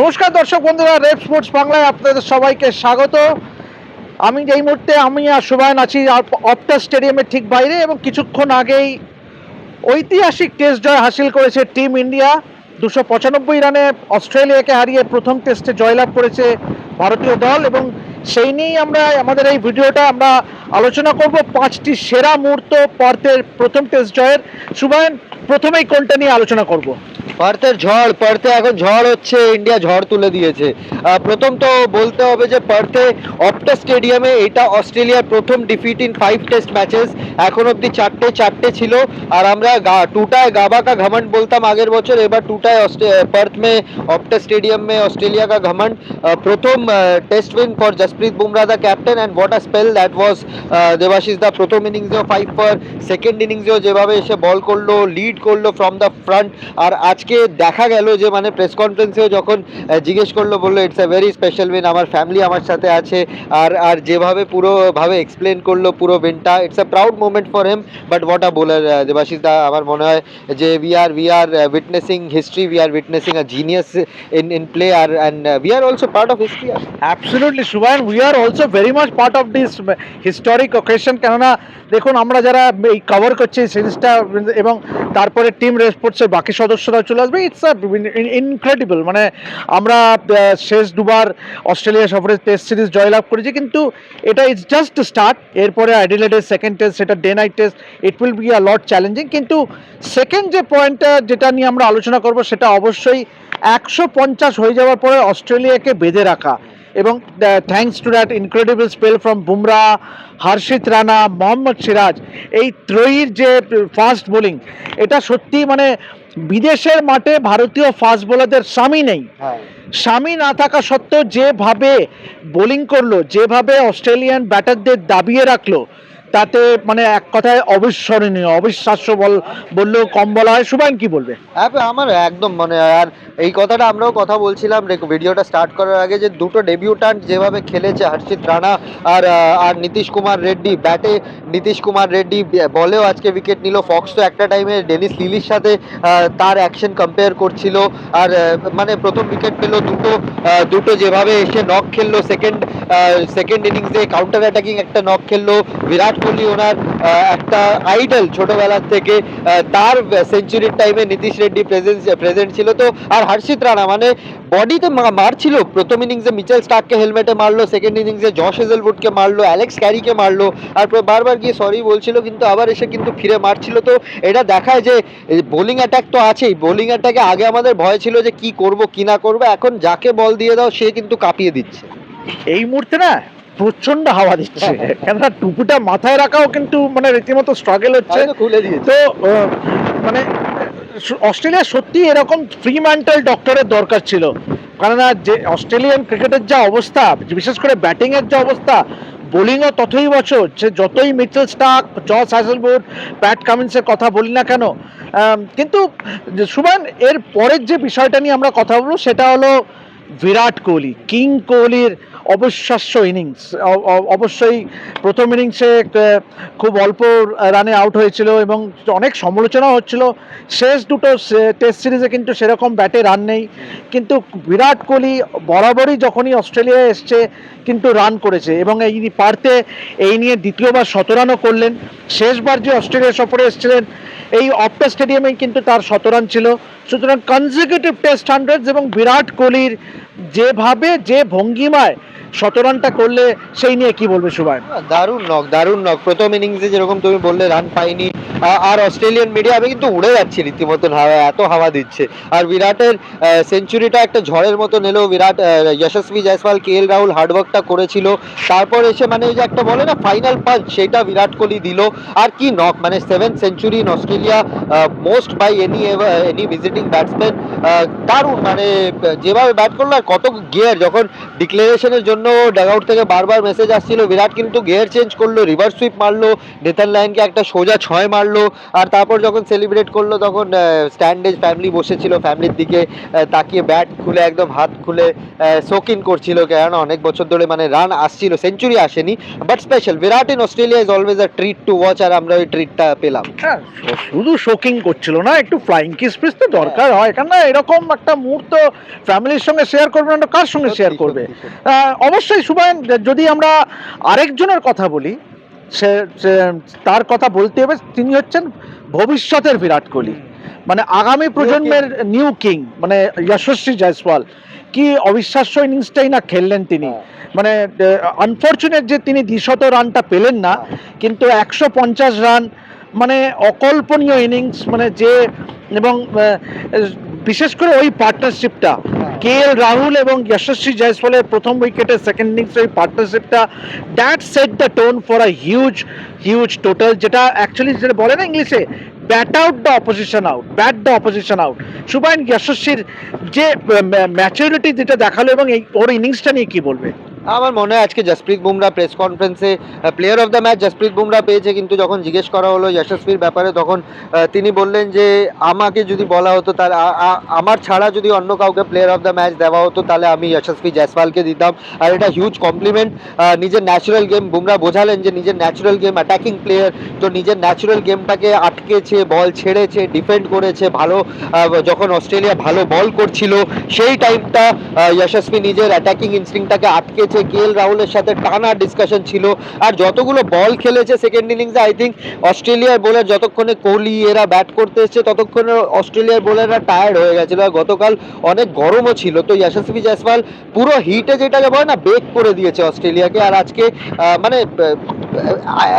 নমস্কার দর্শক বন্ধুরা, রেপ স্পোর্টস বাংলায় আপনাদের সবাইকে স্বাগত। আমি এই মুহূর্তে আমি আর সুবায়ন আছি অপটা স্টেডিয়ামের ঠিক বাইরে এবং কিছুক্ষণ আগেই ঐতিহাসিক টেস্ট জয় হাসিল করেছে টিম ইন্ডিয়া দুশো পঁচানব্বই রানে অস্ট্রেলিয়াকে হারিয়ে প্রথম টেস্টে জয়লাভ করেছে ভারতীয় দল এবং সেই নিয়েই আমরা, আমাদের এই ভিডিওটা আমরা আলোচনা করব পাঁচটি সেরা মুহূর্ত পার্থের প্রথম টেস্ট জয়ের। সুবায়ন প্রথমেই কোনটা নিয়ে আলোচনা করব? পার্থের ঝড়, পার্থে এখন ঝড় হচ্ছে, ইন্ডিয়া ঝড় তুলে দিয়েছে। প্রথম তো বলতে হবে যে পার্থে অপটা স্টেডিয়ামে এটা অস্ট্রেলিয়ার প্রথম defeat in five test matches এখন অবধি চারটে চারটে ছিল। আর আমরা টুটায় গাবা কা ঘমন্ড বলতাম আগের বছর, এবার টুটায় পার্থ মে অপটা স্টেডিয়াম মে অস্ট্রেলিয়া কা ঘমন্ড প্রথম test win for Jasprit Bumrah the captain and what a spell that was Debashish da প্রথম ইনিংসেও ফাইভ ফর সেকেন্ড ইনিংসেও যেভাবে এসে বল করল লিড করল ফ্রম দ্য ফ্রন্ট আর আজ আজকে দেখা গেল যে মানে প্রেস কনফারেন্সেও যখন জিজ্ঞেস করল, বলল it's a very special win আমার ফ্যামিলি আমার সাথে আছে। আর আর যেভাবে পুরোভাবে এক্সপ্লেন করল পুরো উইনটা it's a proud moment for him but what a bowler Debashish da, আমার মনে হয় যে we are we are witnessing history we are witnessing a genius in in play R and we are also part of history absolutely Subayan we are also very much part of this historic occasion কেননা, দেখুন, আমরা যারা এই cover করছি সিরিজটা এবং তারপরে team রেসপোর্টসের বাকি সদস্যরা চলে আসবে। ইটস আ ইনক্রেডিবল মানে আমরা শেষ দুবার অস্ট্রেলিয়া সফরে টেস্ট সিরিজ জয়লাভ করেছি, কিন্তু এটা ইটস জাস্ট স্টার্ট এরপরে অ্যাডিলেডের সেকেন্ড টেস্ট সেটা day night test it will be a lot challenging কিন্তু সেকেন্ড যে পয়েন্টটা যেটা নিয়ে আমরা আলোচনা করব, সেটা অবশ্যই একশো পঞ্চাশ হয়ে যাওয়ার পরে অস্ট্রেলিয়াকে বেঁধে রাখা। এবং thanks to that incredible spell from Bumrah Harshit Rana Mohammad Siraj এই ত্রয়ীর যে ফাস্ট বোলিং এটা সত্যি মানে বিদেশের মাঠে ভারতীয় ফাস্ট বোলারদের স্বামী নেই। হ্যাঁ। স্বামী না থাকা সত্ত্বেও যেভাবে বোলিং করল যেভাবে অস্ট্রেলিয়ান ব্যাটারদের দাবিয়ে রাখল তাতে মানে এক কথায় অবিস্মরণীয়, অবিশ্বাস্য বল বললেও কম বলা হয়। সুবাইন কি বলবে? হ্যাঁ আমার একদম মনে আর এই কথাটা আমরাও কথা বলছিলাম ভিডিওটা স্টার্ট করার আগে যে দুটো ডেবিউটান্ট যেভাবে খেলেছে, হর্ষিত রানা আর আর নীতিশ কুমার রেড্ডি, ব্যাটে নীতিশ কুমার রেড্ডি বলেও আজকে উইকেট নিল। ফক্স তো একটা টাইমে ডেনিস লিলির সাথে তার অ্যাকশন কম্পেয়ার করছিল। আর মানে প্রথম উইকেট পেল দুটো দুটো যেভাবে এসে নক খেললো। সেকেন্ড সেকেন্ড ইনিংসে কাউন্টার অ্যাটাকিং একটা নক খেললো। বিরাট কোহলি ওনার একটা আইডল ছোটবেলার থেকে তার সেঞ্চুরির টাইমে নীতিশ রেড্ডি প্রেজেন্স প্রেজেন্ট ছিল। তো, আর হর্ষিত রানা মানে বডিতে মারছিল। প্রথম ইনিংসে মিচেল স্টার্ককে হেলমেটে মারলো সেকেন্ড ইনিংসে জশ হেজেলউডকে মারলো অ্যালেক্স ক্যারিকে মারলো, আর বারবার গিয়ে সরি বলছিল, কিন্তু আবার এসে কিন্তু ফিরে মারছিল। তো, এটা দেখায় যে বোলিং অ্যাটাক তো আছেই। বোলিং অ্যাটাকে আগে আমাদের ভয় ছিল যে কি করব, কি না করব। এখন যাকে বল দিয়ে দাও, সে কিন্তু কাঁপিয়ে দিচ্ছে। এই মুহূর্তে না প্রচণ্ড হাওয়া দিচ্ছে। কেননা টুপিটা মাথায় রাখাও কিন্তু মানে রীতিমতো স্ট্রাগল হচ্ছে। তো মানে অস্ট্রেলিয়া সত্যি এরকম ফ্রি মেন্টাল ডক্টরের দরকার ছিল। কেননা যে অস্ট্রেলিয়ান ক্রিকেটের যা অবস্থা বিশেষ করে ব্যাটিংয়ের যা অবস্থা বোলিংও ততই বছর সে যতই Mitchell Starc Josh Hazlewood Pat কামিন্সের কথা বলি না কেন কিন্তু যে সুবান এর পরের যে বিষয়টা নিয়ে আমরা কথা বলব সেটা হলো বিরাট কোহলি কিং কোহলির অবিশ্বাস্য ইনিংস অবশ্যই প্রথম ইনিংসে খুব অল্প রানে আউট হয়েছিল এবং অনেক সমালোচনা হচ্ছিল। শেষ দুটো টেস্ট সিরিজে কিন্তু সেরকম ব্যাটে রান নেই। কিন্তু বিরাট কোহলি বরাবরই যখনই অস্ট্রেলিয়ায় এসছে, কিন্তু রান করেছে এবং এই পারতে এই নিয়ে দ্বিতীয়বার শত রানও করলেন। শেষবার যে অস্ট্রেলিয়া সফরে এসেছিলেন, এই অপটা স্টেডিয়ামে কিন্তু তার শত রান ছিল। সুতরাং কনজিকিউটিভ টেস্ট হান্ড্রেডস এবং বিরাট কোহলির যেভাবে যে ভঙ্গিমায় শত রানটা করলে সেই নিয়ে কি বলবে সুভাষ? দারুণ নক দারুণ নক প্রথম ইনিংসে যেরকম তুমি বললে রান পাইনি আর অস্ট্রেলিয়ান মিডিয়া আমি কিন্তু উড়ে যাচ্ছি রীতিমতন হাওয়া এত হাওয়া দিচ্ছে। আর বিরাটের সেঞ্চুরিটা একটা ঝড়ের মতো নিল বিরাট যশস্বী জয়সওয়াল কে এল রাহুল হার্ডওয়ার্কটা করেছিল। তারপর এসে মানে ওই যে একটা বলে না ফাইনাল পাঞ্চ সেটা বিরাট কোহলি দিল। আর কি নক মানে seven century in Australia most by any any visiting batsman দারুণ মানে যেভাবে ব্যাট করল আর কত গিয়ার যখন ডিক্লারেশনের জন্য ডাগআউট থেকে বারবার মেসেজ আসছিল, বিরাট কিন্তু গিয়ার চেঞ্জ করল রিভার্স সুইপ মারলো নেতান লাইনকে একটা সোজা ছয় মারলো মারলো আর তারপর যখন সেলিব্রেট করল তখন স্ট্যান্ডে ফ্যামিলি বসেছিল ফ্যামিলির দিকে তাকিয়ে ব্যাট খুলে একদম হাত খুলে শৌখিন করছিল কেন অনেক বছর ধরে মানে রান আসছিল সেঞ্চুরি আসেনি but special Virat in Australia is always a treat to watch আর আমরা ওই ট্রিটটা পেলাম। হ্যাঁ শুধু শোকিং করছিল না একটু ফ্লাইং কিস পিস তো দরকার হয়। কেন না এরকম একটা মুহূর্ত ফ্যামিলির সঙ্গে শেয়ার করবে না কার সঙ্গে শেয়ার করবে? অবশ্যই সুবায়ন যদি আমরা আরেকজনের কথা বলি সে তার কথা বলতে হবে তিনি হচ্ছেন ভবিষ্যতের বিরাট কোহলি। মানে আগামী প্রজন্মের নিউ কিং মানে যশস্বী জয়সওয়াল কি অবিশ্বাস্য ইনিংসটাই না খেললেন তিনি। হ্যাঁ। মানে আনফর্চুনেট যে তিনি দ্বিশত রানটা পেলেন না কিন্তু একশো পঞ্চাশ রান মানে অকল্পনীয় ইনিংস মানে যে এবং বিশেষ করে ওই পার্টনারশিপটা কে এল রাহুল এবং যশস্বী জয়সওয়ালের প্রথম উইকেটে সেকেন্ড ইনিংস ওই পার্টনারশিপটা that set the tone for a huge huge total যেটা অ্যাকচুয়ালি যেটা বলে না ইংলিশে bat out the opposition out bat the opposition out Subayan, যশস্বীর যে ম্যাচুরিটি যেটা দেখাল এবং এই, ওর ইনিংসটা নিয়ে কী বলবে? আমার মনে হয় আজকে জসপ্রীত বুমরা প্রেস কনফারেন্সে player of the match Jasprit Bumrah পেয়েছে, কিন্তু যখন জিজ্ঞেস করা হলো যশস্বীর ব্যাপারে, তখন তিনি বললেন যে, আমাকে যদি বলা হতো তার আমার ছাড়া যদি অন্য কাউকে প্লেয়ার অফ দ্য ম্যাচ দেওয়া হতো, তাহলে আমি যশস্বী জয়সওয়ালকে দিতাম। আর এটা হিউজ কমপ্লিমেন্ট নিজের ন্যাচারাল গেম বুমরা বোঝালেন যে নিজের ন্যাচারাল গেম অ্যাটাকিং প্লেয়ার তো নিজের ন্যাচুরাল গেমটাকে আটকেছে বল ছেড়েছে ডিফেন্ড করেছে, ভালো যখন অস্ট্রেলিয়া ভালো বল করছিল, সেই টাইমটা যশস্বী নিজের অ্যাটাকিং ইনস্টিংটাকে আটকেছে কে এল রাহুলের সাথে, টানা ডিসকাশন ছিল। আর যতগুলো বল খেলেছে সেকেন্ড ইনিংসে আই থিঙ্ক অস্ট্রেলিয়ার বোলার যতক্ষণে কোহলি এরা ব্যাট করতে এসছে, ততক্ষণে অস্ট্রেলিয়ার বোলাররা টায়ার্ড হয়ে গেছিল আর গতকাল অনেক গরমও ছিল। তো যশস্বী জয়সওয়াল পুরো হিটে যেটাকে বলে না বেক করে দিয়েছে অস্ট্রেলিয়াকে। আর আজকে মানে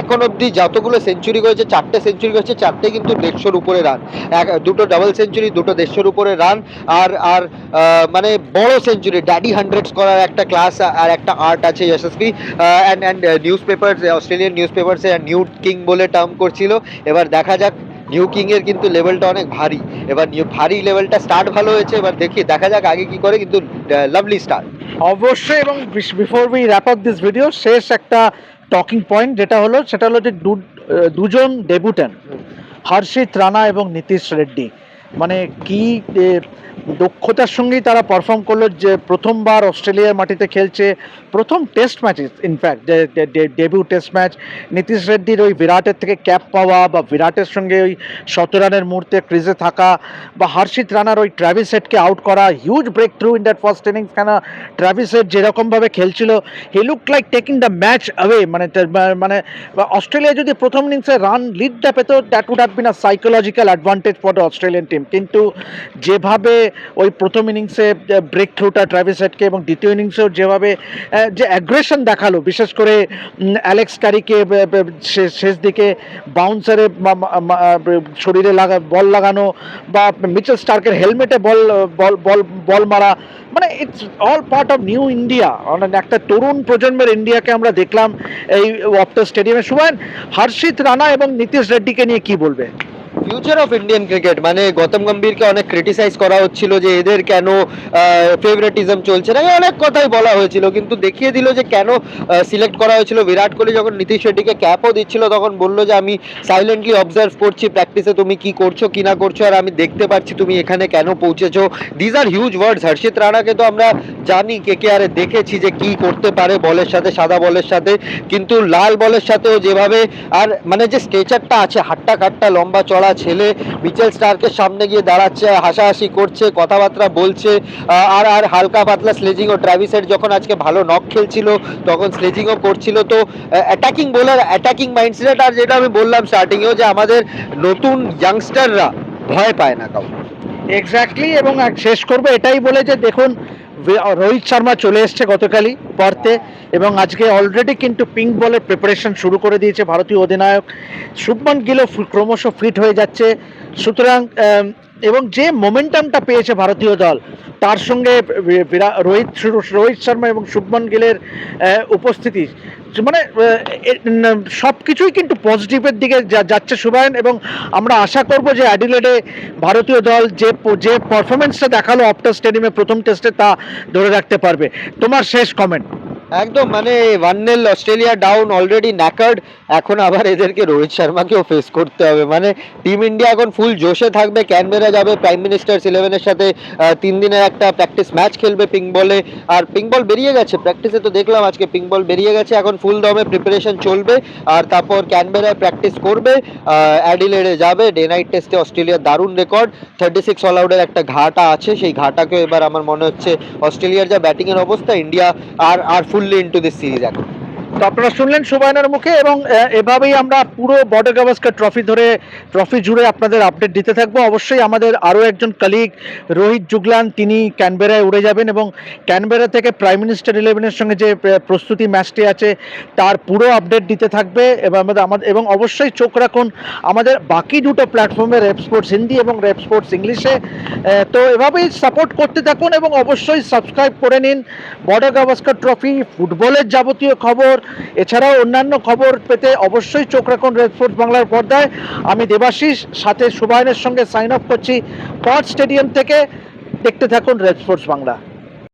এখন অবধি যতগুলো সেঞ্চুরি করেছে, চারটে সেঞ্চুরি করেছে, চারটে কিন্তু দেড়শোর উপরে রান দুটো ডাবল সেঞ্চুরি দুটো দেড়শোর উপরে রান আর আর মানে বড় সেঞ্চুরি ড্যাডি হান্ড্রেডস করার একটা ক্লাস আর একটা আর্ট আছে Yashasvi and and news paper Australian news পেপারসে new king বলে টার্ম করছিল। এবার দেখা যাক নিউ কিংয়ের কিন্তু লেভেলটা অনেক ভারী। এবার নিউ ভারী লেভেলটা স্টার্ট ভালো হয়েছে, এবার দেখি, দেখা যাক আগে কি করে, কিন্তু লাভলি স্টার্ট অবশ্যই, এবং before we wrap up this video শেষ একটা টকিং পয়েন্ট যেটা হলো, সেটা হলো যে দুজন ডেবুটেন হর্ষিত রানা এবং নীতিশ রেড্ডি। মানে কি দক্ষতার সঙ্গেই তারা পারফর্ম করল যে প্রথমবার অস্ট্রেলিয়ার মাটিতে খেলছে প্রথম test match in fact debut test match Nitish রেড্ডির ওই বিরাটের থেকে ক্যাপ পাওয়া বা বিরাটের সঙ্গে ওই শত রানের মুহূর্তে ক্রিজে থাকা বা হর্ষিত রানার ওই ট্রাভিস হেডকে আউট করা huge breakthrough in that first innings কেন? ট্রাভিস হেড যেরকমভাবে খেলছিল he look like taking the match away মানে মানে অস্ট্রেলিয়া যদি প্রথম ইনিংসে রান লিডটা পেত that would have been a psychological advantage for the Australian team কিন্তু যেভাবে ওই প্রথম ইনিংসে ব্রেক থ্রুটা ট্রাভিস হেডকে এবং দ্বিতীয় ইনিংসেও যেভাবে যে অ্যাগ্রেশন দেখাল, বিশেষ করে অ্যালেক্স কারিকে শেষ দিকে বাউন্সারে শরীরে লাগা, বল লাগানো বা মিচেল স্টার্কের হেলমেটে বল বল বল বল মারা মানে it's all part of new India একটা তরুণ প্রজন্মের ইন্ডিয়াকে আমরা দেখলাম এই অপ্টো স্টেডিয়ামে সুবান হর্ষিত রানা এবং নীতিশ রেড্ডিকে নিয়ে কি বলবে? ফিউচার অফ ইন্ডিয়ান ক্রিকেট মানে গৌতম গম্ভীরকে অনেক ক্রিটিসাইজ করা হচ্ছিল যে এদের কেন ফেভারিটিজম চলছে না অনেক কথাই বলা হয়েছিল, কিন্তু দেখিয়ে দিল যে কেন সিলেক্ট করা হয়েছিল। বিরাট কোহলি যখন নীতিশ রেড্ডিকে ক্যাপও দিচ্ছিল, তখন বলল যে আমি সাইলেন্টলি অবজার্ভ করছি প্র্যাকটিসে তুমি কি করছ, কি না করছ, আর আমি দেখতে পাচ্ছি তুমি এখানে কেন পৌঁছেছো। These are huge words Harshit রানাকে তো আমরা জানি কে কে আরে দেখেছি যে কি করতে পারে বলের সাথে, সাদা বলের সাথে, কিন্তু লাল বলের সাথেও যেভাবে, আর মানে যে স্ট্রেচারটা আছে হাট্টা কাট্টা লম্বা চড়া ছেলে মিচেল স্টার্কের সামনে গিয়ে দাঁড়াচ্ছে, হাসাহাসি করছে, কথাবার্তা বলছে আর আর হালকা পাতলা স্লেজিং ও ট্রাভিসের যখন আজকে ভালো নক খেলছিল, তখন স্লেজিংও করছিল। তো অ্যাটাকিং বোলার অ্যাটাকিং মাইন্ডসেট আর যেটা আমি বললাম স্টার্টিংয়েও যে আমাদের নতুন ইয়াংস্টাররা ভয় পায় না কাউ এক্স্যাক্টলি এবং শেষ করব এটাই বলে যে দেখুন রোহিত শর্মা চলে এসছে গতকালই পড়তে এবং আজকে অলরেডি কিন্তু পিঙ্ক বলের প্রিপারেশন শুরু করে দিয়েছে ভারতীয় অধিনায়ক। শুভমান গিলও ক্রমশ ফিট হয়ে যাচ্ছে। সুতরাং এবং যে মোমেন্টামটা পেয়েছে ভারতীয় দল, তার সঙ্গে রোহিত রোহিত শর্মা এবং শুভমন গিলের উপস্থিতি। মানে সব কিছুই কিন্তু পজিটিভের দিকে যাচ্ছে সুবায়ন এবং আমরা আশা করব যে অ্যাডিলেডে ভারতীয় দল যে যে পারফরমেন্সটা দেখাল অপটা স্টেডিয়ামে প্রথম টেস্টে তা ধরে রাখতে পারবে। তোমার শেষ কমেন্ট একদম মানে one nil Australia down already knackered এখন আবার এদেরকে রোহিত শর্মাকেও ফেস করতে হবে। মানে টিম ইন্ডিয়া এখন ফুল জোশে থাকবে, ক্যানবেরা যাবে প্রাইম মিনিস্টার্স ইলেভেনের সাথে তিন দিনের একটা প্র্যাকটিস ম্যাচ খেলবে পিঙ্ক বলে আর পিঙ্ক বল বেরিয়ে গেছে প্র্যাকটিসে তো দেখলাম আজকে পিঙ্ক বল বেরিয়ে গেছে, এখন ফুল দমে প্রিপারেশন চলবে। আর তারপর ক্যানবেরায় প্র্যাকটিস করবে অ্যাডিলেডে যাবে ডে নাইট টেস্টে অস্ট্রেলিয়ার দারুণ রেকর্ড থার্টি সিক্স অল আউটের একটা ঘাটা আছে, সেই ঘাটাকে এবার আমার মনে হচ্ছে অস্ট্রেলিয়ার যা ব্যাটিংয়ের অবস্থা India R R fully into this series এখন। তো আপনারা শুনলেন সুবায়নের মুখে এবং এভাবেই আমরা পুরো বর্ডার গাভাস্কার ট্রফি ধরে, ট্রফি জুড়ে আপনাদের আপডেট দিতে থাকব। অবশ্যই আমাদের আরও একজন কালিগ রোহিত জুগলান, তিনি ক্যানবেরায় উড়ে যাবেন এবং ক্যানবেরা থেকে প্রাইম মিনিস্টার ইলেভেনের সঙ্গে যে প্রস্তুতি ম্যাচটি আছে, তার পুরো আপডেট দিতে থাকবে এবং আমাদের আমাদের, এবং অবশ্যই চোখ রাখুন আমাদের বাকি দুটো প্ল্যাটফর্মে রেপ স্পোর্টস হিন্দি এবং রেপ স্পোর্টস ইংলিশে তো এভাবেই সাপোর্ট করতে থাকুন এবং অবশ্যই সাবস্ক্রাইব করে নিন বর্ডার গাভাস্কার ট্রফি, ফুটবলের যাবতীয় খবর এছাড়াও অন্যান্য খবর পেতে অবশ্যই চোখ রাখুন রেডফোর্ট বাংলার পর্দায়। আমি দেবাশিস, সাথে সুবায়নের সঙ্গে সাইন অফ করছি। পার্ট স্টেডিয়াম থেকে দেখতে থাকুন রেড বাংলা।